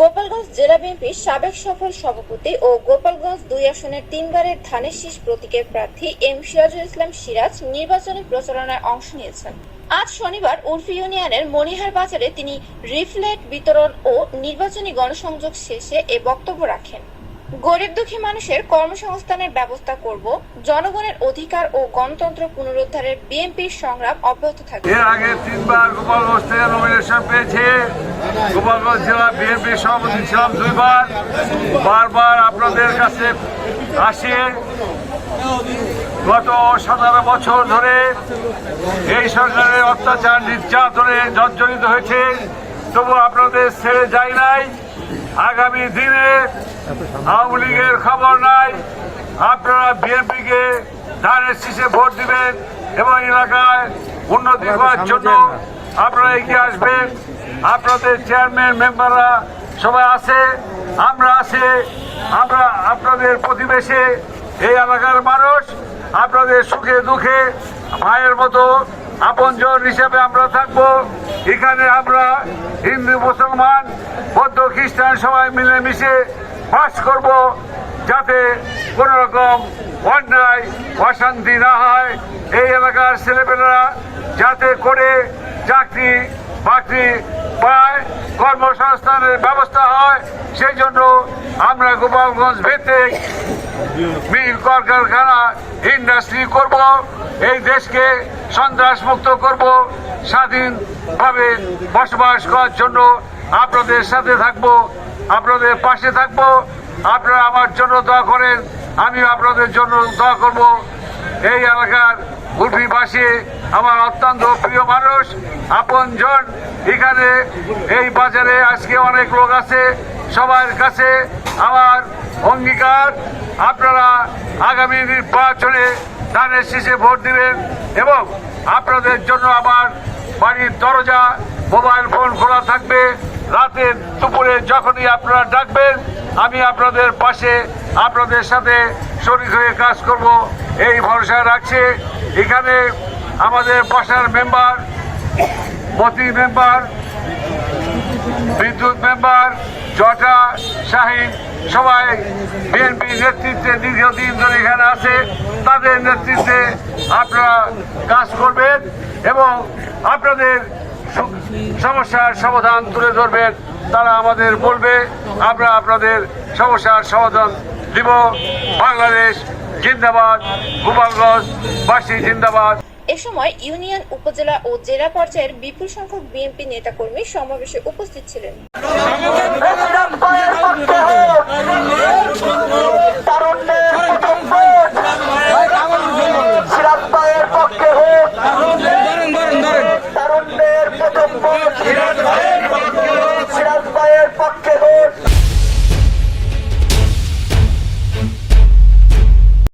গোপালগঞ্জ জেলা বিএনপির সাবেক সফল সভাপতি ও গোপালগঞ্জ দুই আসনের তিনবারের ধানের শীষ প্রতীকের প্রার্থী এম সিরাজুল ইসলাম সিরাজ নির্বাচনী প্রচারণায় অংশ নিয়েছেন। আজ শনিবার উর্ফি ইউনিয়নের মনিহার বাজারে তিনি রিফলেট বিতরণ ও নির্বাচনী গণসংযোগ শেষে এ বক্তব্য রাখেন। গরিব দুঃখী মানুষের কর্মসংস্থানের ব্যবস্থা করব, জনগণের অধিকার ও গণতন্ত্র পুনরুদ্ধারের বিএনপির সংগ্রাম অব্যাহত থাকবে। এর আগে তিনবার গোপালগঞ্জ থেকে নমিনেশন পেয়েছে। গোপালগঞ্জ জেলা বিএনপি সভাপতি ছিলাম দুইবার। বারবার আপনাদের কাছে আসি। গত সতেরো বছর ধরে এই সরকারের অত্যাচার, নির্যাতনে জর্জরিত হয়েছে। তবু আপনাদের ছেড়ে যায় নাই। আগামী দিনে আওয়ামী লীগের খবর নাই। আপনারা বিএনপিকে ধানের শীষে ভোট দিবেন এবং এলাকায় উন্নতি করার জন্য আপনারা এগিয়ে আসবেন। আপনাদের চেয়ারম্যান মেম্বাররা সবাই আছে আমরা আছে। আমরা আপনাদের প্রতিবেশে এই এলাকার মানুষ। আপনাদের সুখে দুঃখে ভাইয়ের মতো আপনজন হিসেবে আমরা থাকব। এখানে আমরা হিন্দু, মুসলমান, বৌদ্ধ, খ্রিস্টান সবাই মিলেমিশে বাস করব যাতে কোন রকম অন্যায়, অশান্তি না হয়। এই এলাকার ছেলেপেলেরা যাতে করে চাকরি, বাকরি পায়, কর্মসংস্থানের ব্যবস্থা হয়, সেই জন্য আমরা গোপালগঞ্জ ভিত্তিক মিল কলকারখানা ইন্ডাস্ট্রি করব, এই দেশকে সন্ত্রাস মুক্ত করব, স্বাধীনভাবে বসবাস করার জন্য আপনাদের সাথে থাকব, আপনাদের পাশে থাকব, আপনারা আমার জন্য দোয়া করেন আমি আপনাদের জন্য দোয়া করব। এই এলাকার উর্ফিবাসী আমার অত্যন্ত প্রিয় মানুষ, আপনজন, এখানে এই বাজারে আজকে অনেক লোক আছে। সবার কাছে আমার অঙ্গীকার। আপনারা আগামী নির্বাচনে ধানের শীষে ভোট দিবেন এবং আপনাদের জন্য আমার বাড়ির দরজা, মোবাইল ফোন খোলা থাকবে। রাতে দুপুরে যখনই আপনারা ডাকবেন, আমি আপনাদের পাশে আপনাদের সাথে শরীর হয়ে কাজ করব। এই ভরসা রাখছে। এখানে আমাদের বসার member Moti member, Bidyut member Jata Shahin সবাই বিএনপি নেতৃত্বে দীর্ঘদিন ধরে এখানে আছে। তাদের নেতৃত্বে আপনারা কাজ করবেন এবং আপনাদের সমস্যার সমাধান তুলে ধরবেন। তারা আমাদের বলবে, আমরা আপনাদের সমস্যার সমাধান দিব। বাংলাদেশ জিন্দাবাদ, গোপালগঞ্জ বাসী জিন্দাবাদ। এ সময় ইউনিয়ন, উপজেলা ও জেলা পর্যায়ের বিপুল সংখ্যক বিএনপি নেতাকর্মী সমাবেশে উপস্থিত ছিলেন। Get the damn fire fuck the hell!